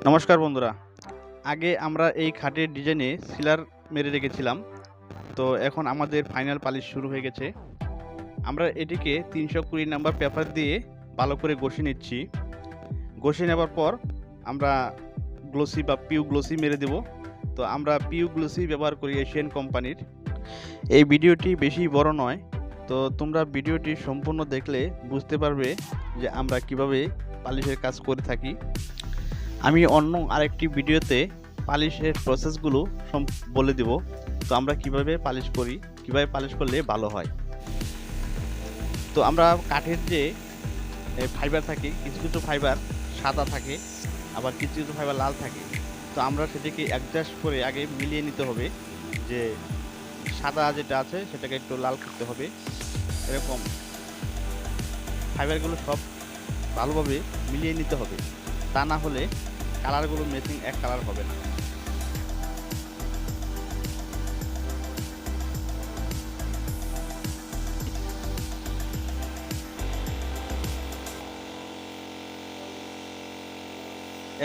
নমস্কার বন্ধুরা। আগে আমরা এই খাটের ডিজাইনে সিলার মেরে রেখেছিলাম। তো এখন আমাদের ফাইনাল পালিশ শুরু হয়ে গেছে। আমরা এটিকে তিনশো কুড়ি নাম্বার পেপার দিয়ে ভালো করে ঘষে নিচ্ছি। ঘষে নেবার পর আমরা গ্লোসি বা পিউ গ্লোসি মেরে দেব। তো আমরা পিউ গ্লোসি ব্যবহার করি এশিয়ান কোম্পানির। এই ভিডিওটি বেশি বড় নয়। তো তোমরা ভিডিওটি সম্পূর্ণ দেখলে বুঝতে পারবে যে আমরা কীভাবে পালিশের কাজ করে থাকি। আমি অন্য আরেকটি ভিডিওতে পালিশের প্রসেসগুলো বলে দেব। তো আমরা কীভাবে পালিশ করি, কীভাবে পালিশ করলে ভালো হয়? তো আমরা কাঠের যে ফাইবার থাকে, কিছু কিছু ফাইবার সাদা থাকে, আবার কিছু কিছু ফাইবার লাল থাকে। তো আমরা সেটাকে অ্যাডজাস্ট করে আগে মিলিয়ে নিতে হবে যে, সাদা যেটা আছে সেটাকে একটু লাল করতে হবে। এরকম ফাইবারগুলো সব ভালোভাবে মিলিয়ে নিতে হবে। তা না হলে কালারগুলো ম্যাচিং এক কালার হবে না।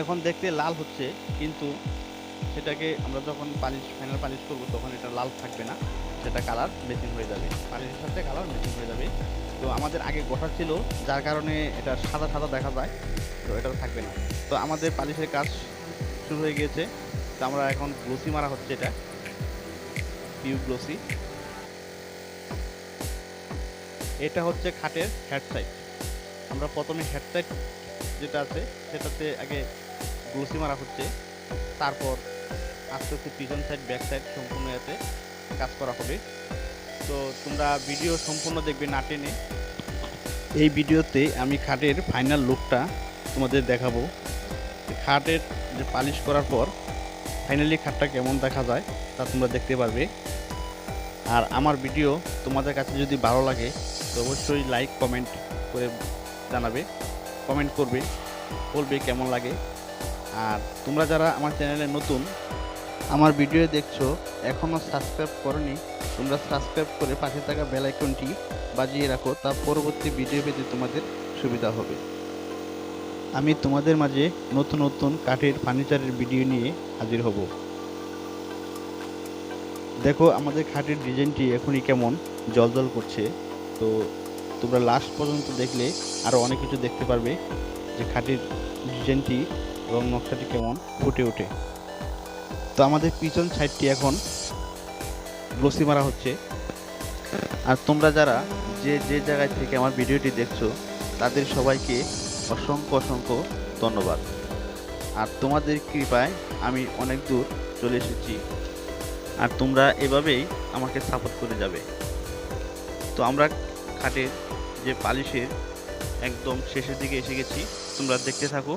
এখন দেখতে লাল হচ্ছে কিন্তু সেটাকে আমরা যখন পালিশ ফাইনাল পালিশ করব, তখন এটা লাল থাকবে না। সেটা কালার ম্যাচিং হয়ে যাবে। পালিশের সাথে কালার ম্যাচিং হয়ে যাবে। তো আমাদের আগে গোটা ছিল, যার কারণে এটা সাদা সাদা দেখা যায়, তো এটা থাকবে না। তো আমাদের পালিশের কাজ শুরু হয়ে গিয়েছে। তো আমরা এখন গ্লোসি মারা হচ্ছে এটা। পিউ গ্লোসি এটা হচ্ছে খাটের হেড সাইড আমরা প্রথমে হেড সাইড যেটা আছে, সেটাতে আগে গ্লোসি মারা হচ্ছে। তারপর আস্তে আস্তে পিছন সাইড ব্যাক সাইড সম্পূর্ণ এতে কাজ করা হবে। তো তোমরা ভিডিও সম্পূর্ণ দেখবে না টেনে। এই ভিডিওতে আমি খাটের ফাইনাল লুকটা তোমাদের দেখাবো। খাটের যে পালিশ করার পর ফাইনালি খাটটা কেমন দেখা যায় তা তোমরা দেখতে পারবে। আর আমার ভিডিও তোমাদের কাছে যদি ভালো লাগে, তো অবশ্যই লাইক কমেন্ট করে জানাবে। কমেন্ট করবে, বলবে কেমন লাগে। আর তোমরা যারা আমার চ্যানেলে নতুন, আমার ভিডিও দেখছ এখনও সাবস্ক্রাইব করনি, তোমরা সাবস্ক্রাইব করে পাশে থাকা বেল আইকনটি বাজিয়ে রাখো, তা পরবর্তী ভিডিও পেতে তোমাদের সুবিধা হবে। আমি তোমাদের মাঝে নতুন নতুন কাঠের ফার্নিচারের ভিডিও নিয়ে হাজির হব। দেখো, আমাদের খাটের ডিজাইনটি এখনই কেমন, জলজল করছে। তো তোমরা লাস্ট পর্যন্ত দেখলে আরও অনেক কিছু দেখতে পারবে যে খাটের ডিজাইনটি এবং নকশাটি কেমন? ফুটে ওঠে তো আমাদের পিছন সাইডটি এখন গ্লোসি মারা হচ্ছে। আর তোমরা যারা যে যে জায়গায় থেকে আমার ভিডিওটি দেখছ তাদের সবাইকে অসংখ্য অসংখ্য ধন্যবাদ। আর তোমাদের কৃপায় আমি অনেক দূর চলে এসেছি। আর তোমরা এভাবেই আমাকে সাপোর্ট করে যাবে। তো আমরা খাটের যে পালিশের একদম শেষের দিকে এসে গেছি। তোমরা দেখতে থাকো।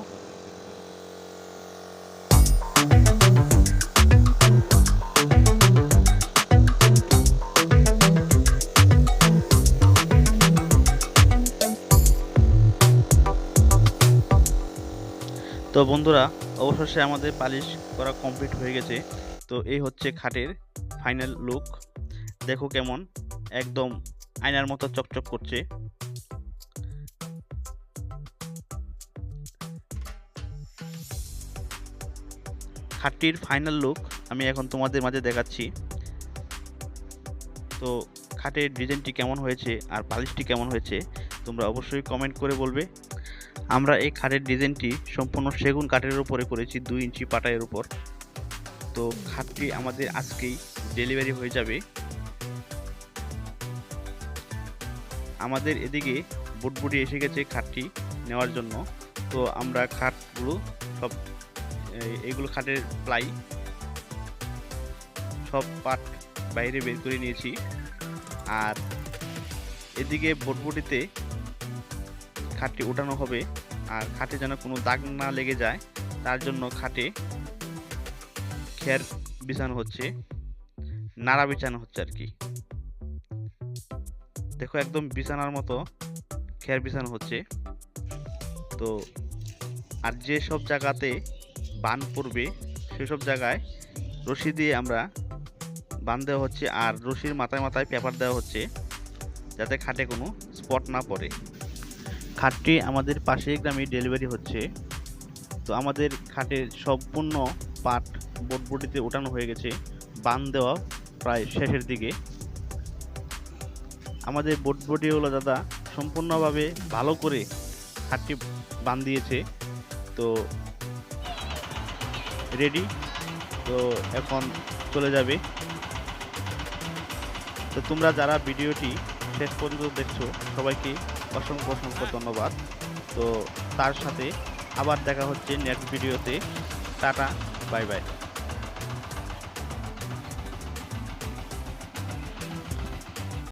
তো বন্ধুরা, অবশেষে আমাদের পালিশ করা কমপ্লিট হয়ে গেছে। তো এই হচ্ছে খাটের ফাইনাল লুক দেখো কেমন, একদম আয়নার মতো চকচক করছে। খাটটির ফাইনাল লুক আমি এখন তোমাদের মাঝে দেখাচ্ছি। তো খাটের ডিজাইনটি কেমন হয়েছে আর পালিশটি কেমন হয়েছে, তোমরা অবশ্যই কমেন্ট করে বলবে। আমরা এই খাটের ডিজাইনটি সম্পূর্ণ সেগুন কাঠের উপরে করেছি দুই ইঞ্চি পাটায়ের উপর। তো খাটটি আমাদের আজকেই ডেলিভারি হয়ে যাবে। আমাদের এদিকে বুটবুটি এসে গেছে খাটটি নেওয়ার জন্য। তো আমরা খাটগুলো সব এই- এইগুলো খাটের প্লাই, সব পাট বাইরে বের করে নিয়েছি। আর এদিকে বুটবুটিতে খাটটি ওঠানো হবে আর খাটে যেন কোনো দাগ না লেগে যায়, তার জন্য খাটে খের বিছানো হচ্ছে, নাড়া বিছানো হচ্ছে আর কি। দেখো একদম বিছানার মতো খের বিছানো হচ্ছে। তো আর যে সব জায়গাতে বান পড়বে সেসব জায়গায় রশি দিয়ে আমরা বান দেওয়া হচ্ছে আর রশির মাথায় মাথায় পেপার দেওয়া হচ্ছে, যাতে খাটে কোনো স্পট না পড়ে। খাটটি আমাদের পাশের গ্রামে ডেলিভারি হচ্ছে। তো আমাদের খাটের সম্পূর্ণ পাট বোট বডিতে ওঠানো হয়ে গেছে। বান দেওয়া প্রায় শেষের দিকে। আমাদের বোট দাদা সম্পূর্ণভাবে ভালো করে খাটটি বান দিয়েছে। তো রেডি তো এখন চলে যাবে। তো তোমরা যারা ভিডিওটি শেষ পর্যন্ত দেখছ, সবাইকে অসংখ্য অসংখ্য ধন্যবাদ। তো তার সাথে আবার দেখা হচ্ছে নেক্সট ভিডিওতে টাটা বাই বাই